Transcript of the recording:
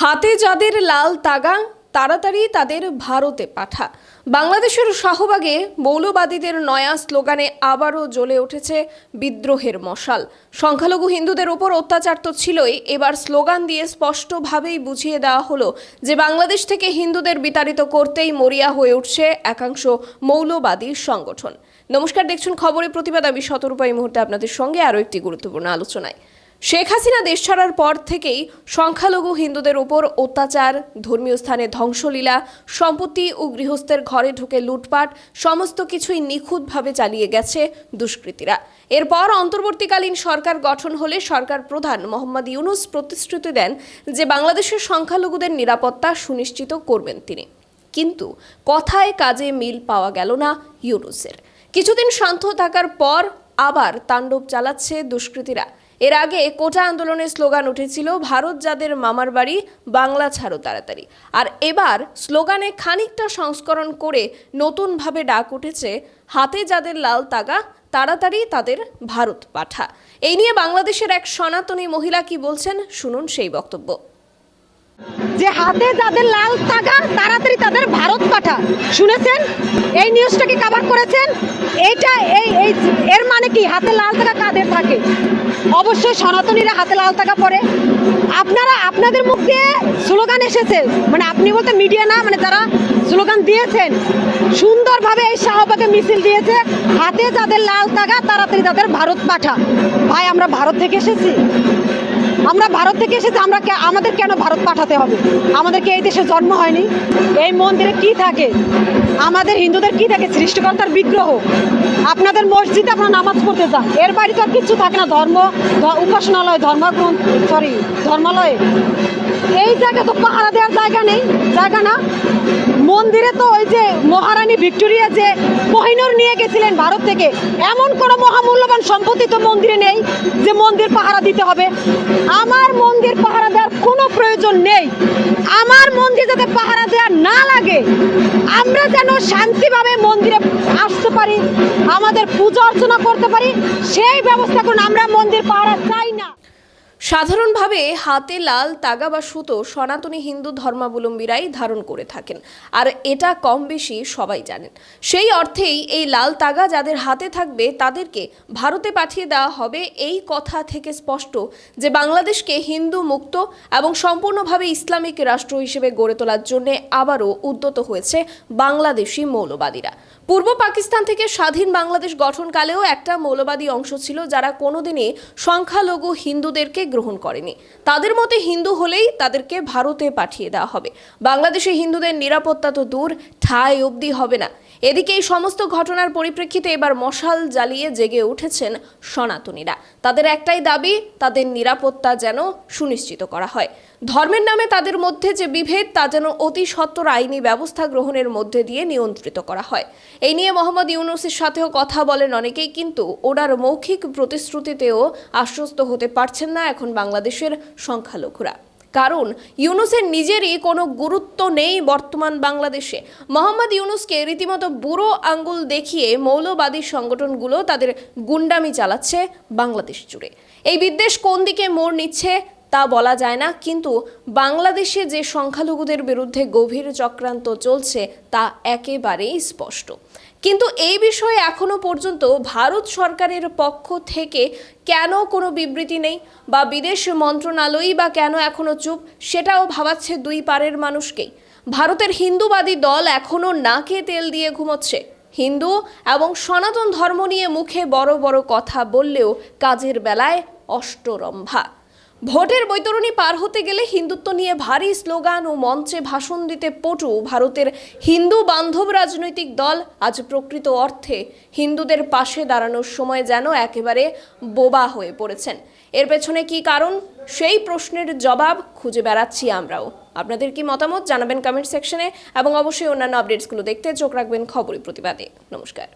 হাতে যাদের লাল তাগা, তাড়াতাড়ি তাদের ভারতে পাঠা। বাংলাদেশের শাহবাগে মৌলবাদীদের নয়া স্লোগানে আবারও জ্বলে উঠেছে বিদ্রোহের মশাল। সংখ্যালঘু হিন্দুদের ওপর অত্যাচার তো ছিলই, এবার স্লোগান দিয়ে স্পষ্টভাবেই বুঝিয়ে দেওয়া হলো যে বাংলাদেশ থেকে হিন্দুদের বিতাড়িত করতেই মরিয়া হয়ে উঠছে একাংশ মৌলবাদী সংগঠন। নমস্কার, দেখছেন খবরে প্রতিবাদ আমি শতরূপা এই মুহূর্তে আপনাদের সঙ্গে আরও একটি গুরুত্বপূর্ণ আলোচনায়। শেখ হাসিনা দেশ ছাড়ার পর থেকেই সংখ্যালঘু হিন্দুদের উপর অত্যাচার, ধর্মীয় স্থানে ধ্বংসলীলা, সম্পত্তি ও গৃহস্থের ঘরে ঢুকে লুটপাট, সমস্ত কিছুই নিখুঁতভাবে চালিয়ে গেছে দুষ্কৃতীরা। এরপর অন্তর্বর্তীকালীন সরকার গঠন হলে সরকার প্রধান মোহাম্মদ ইউনুস প্রতিশ্রুতি দেন যে বাংলাদেশের সংখ্যালঘুদের নিরাপত্তা সুনিশ্চিত করবেন তিনি। কিন্তু কথায় কাজে মিল পাওয়া গেল না ইউনুসের। কিছুদিন শান্ত থাকার পর আবার তাণ্ডব চালাচ্ছে দুষ্কৃতীরা। এর আগে কোটা আন্দোলনের স্লোগান উঠেছিল, ভারত যাদের মামার বাড়ি, বাংলা ছাড়ো তাড়াতাড়ি। আর এবার স্লোগানে খানিকটা সংস্করণ করে নতুনভাবে ডাক উঠেছে, হাতে যাদের লাল তাগা, তাড়াতাড়ি তাদের ভারত পাঠা। এই নিয়ে বাংলাদেশের এক সনাতনী মহিলা কি বলছেন, শুনুন সেই বক্তব্য। যে হাতে যাদের লাল তাগা, তাড়াতাড়ি তাদের শুনেছেন? এই নিউজটাকে কভার করেছেন? এইটা এই এই, এর মানে কি? হাতে লাল টাকা কাদের থাকে? অবশ্যই সনাতনীরা হাতে লাল টাকা পরে। আপনারা, আপনাদের মুখ দিয়ে স্লোগান এসেছে। মানে আপনি বলতে মিডিয়া না মানে যারা স্লোগান দিয়েছেন, সুন্দরভাবে এই শাহবাগে মিছিল দিয়েছে। হাতে যাদের লাল টাকা, তাড়াতাড়ি তাদের ভারত পাঠা। ভাই, আমরা ভারত থেকে এসেছি। আমরা ভারত থেকে এসেছি, আমরা আমাদের কেন ভারত পাঠাতে হবে? আমাদেরকে এই দেশে জন্ম হয়নি। এই মন্দিরে কি থাকে? আমাদের হিন্দুদের কি থাকে? সৃষ্টিকর্তার বিগ্রহ। আপনাদের মসজিদে আপনারা নামাজ পড়তে যান। এর বাড়ি তো আর কিচ্ছু থাকে না। ধর্ম উপাসনালয়, ধর্মগ্রন্থ সরি ধর্মালয়ে। এই জায়গা তো পাহারা দেওয়ার জায়গা নেই, জায়গা না। মন্দিরে তো ওই যে মহারানী ভিক্টোরিয়া যে কোহিনুর নিয়ে গেছিলেন ভারত থেকে, এমন কোনো মহামূল্যবান সম্পত্তি তো মন্দিরে নেই যে মন্দির পাহারা দিতে হবে। আমার মন্দির পাহারা দেওয়ার কোনো প্রয়োজন নেই। আমার মন্দির যাতে পাহারা দেওয়া না লাগে, আমরা যেন শান্তিভাবে মন্দিরে আসতে পারি, আমাদের পূজা অর্চনা করতে পারি, সেই ব্যবস্থা করুন। আমরা মন্দির পাহারা চাই না। সাধারণভাবে হাতে লাল তাগা বা সুতো সনাতনী হিন্দু ধর্মাবলম্বীরাই ধারণ করে থাকেন, আর এটা কম বেশি সবাই জানেন। সেই অর্থেই এই লাল তাগা যাদের হাতে থাকবে, তাদেরকে ভারতে পাঠিয়ে দেওয়া হবে এই কথা থেকে স্পষ্ট যে বাংলাদেশকে হিন্দু মুক্ত এবং সম্পূর্ণভাবে ইসলামিক রাষ্ট্র হিসেবে গড়ে তোলার জন্য আবারও উদ্যত হয়েছে বাংলাদেশি মৌলবাদীরা। পূর্ব পাকিস্তান থেকে স্বাধীন বাংলাদেশ গঠনকালেও একটা মৌলবাদী অংশ ছিল যারা কোনোদিনই সংখ্যালঘু হিন্দুদেরকে গ্রহণ করেনি। তাদের মতে হিন্দু হলেই তাদেরকে ভারতে পাঠিয়ে দেওয়া হবে। বাংলাদেশে হিন্দুদের নিরাপত্তা তো দূর ঠায় অবধি হবে না। এদিকে এই সমস্ত ঘটনার পরিপ্রেক্ষিতে এবার মশাল জ্বালিয়ে জেগে উঠেছেন সনাতনীরা। তাদের একটাই দাবি, তাদের নিরাপত্তা যেন সুনিশ্চিত করা হয়। ধর্মের নামে তাদের মধ্যে যে বিভেদ, তা যেন অতি সত্বর আইনি ব্যবস্থা গ্রহণের মধ্যে দিয়ে নিয়ন্ত্রিত করা হয়। এই নিয়ে মোহাম্মদ ইউনুসের সাথেও কথা বলেন অনেকেই, কিন্তু ওনার মৌখিক প্রতিশ্রুতিতেও আশ্বস্ত হতে পারছেন না এখন বাংলাদেশের সংখ্যালঘুরা। কারণ ইউনুসের নিজেরই কোনো গুরুত্ব নেই বর্তমান বাংলাদেশে। মোহাম্মদ ইউনুসকে রীতিমতো বুড়ো আঙ্গুল দেখিয়ে মৌলবাদী সংগঠনগুলো তাদের গুন্ডামি চালাচ্ছে বাংলাদেশ জুড়ে। এই বিদ্বেষ কোন দিকে মোড় নিচ্ছে তা বলা যায় না, কিন্তু বাংলাদেশে যে সংখ্যালঘুদের বিরুদ্ধে গভীর চক্রান্ত চলছে তা একেবারেই স্পষ্ট। কিন্তু এই বিষয়ে এখনও পর্যন্ত ভারত সরকারের পক্ষ থেকে কেন কোনো বিবৃতি নেই বা বিদেশ মন্ত্রণালয়ই বা কেন এখনও চুপ, সেটাও ভাবাচ্ছে দুই পারের মানুষকেই। ভারতের হিন্দুবাদী দল এখনও নাকে তেল দিয়ে ঘুমোচ্ছে। হিন্দু এবং সনাতন ধর্ম নিয়ে মুখে বড় বড় কথা বললেও কাজের বেলায় অষ্টরম্ভা। ভোটের বৈতরণী পার হতে গেলে হিন্দুত্ব নিয়ে ভারী স্লোগান ও মঞ্চে ভাষণ দিতে পটু। ভারতের হিন্দু বান্ধব রাজনৈতিক দল আজ প্রকৃত অর্থে হিন্দুদের পাশে দাঁড়ানোর সময় যেন একেবারে বোবা হয়ে পড়েছেন। এর পেছনে কি কারণ? সেই প্রশ্নের জবাব খুঁজে বেড়াচ্ছি আমরাও। আপনাদের কি মতামত জানাবেন কমেন্ট সেকশনে এবং অবশ্যই অন্যান্য আপডেটসগুলো দেখতে চোখ রাখবেন খবরই প্রতিবাদে। নমস্কার।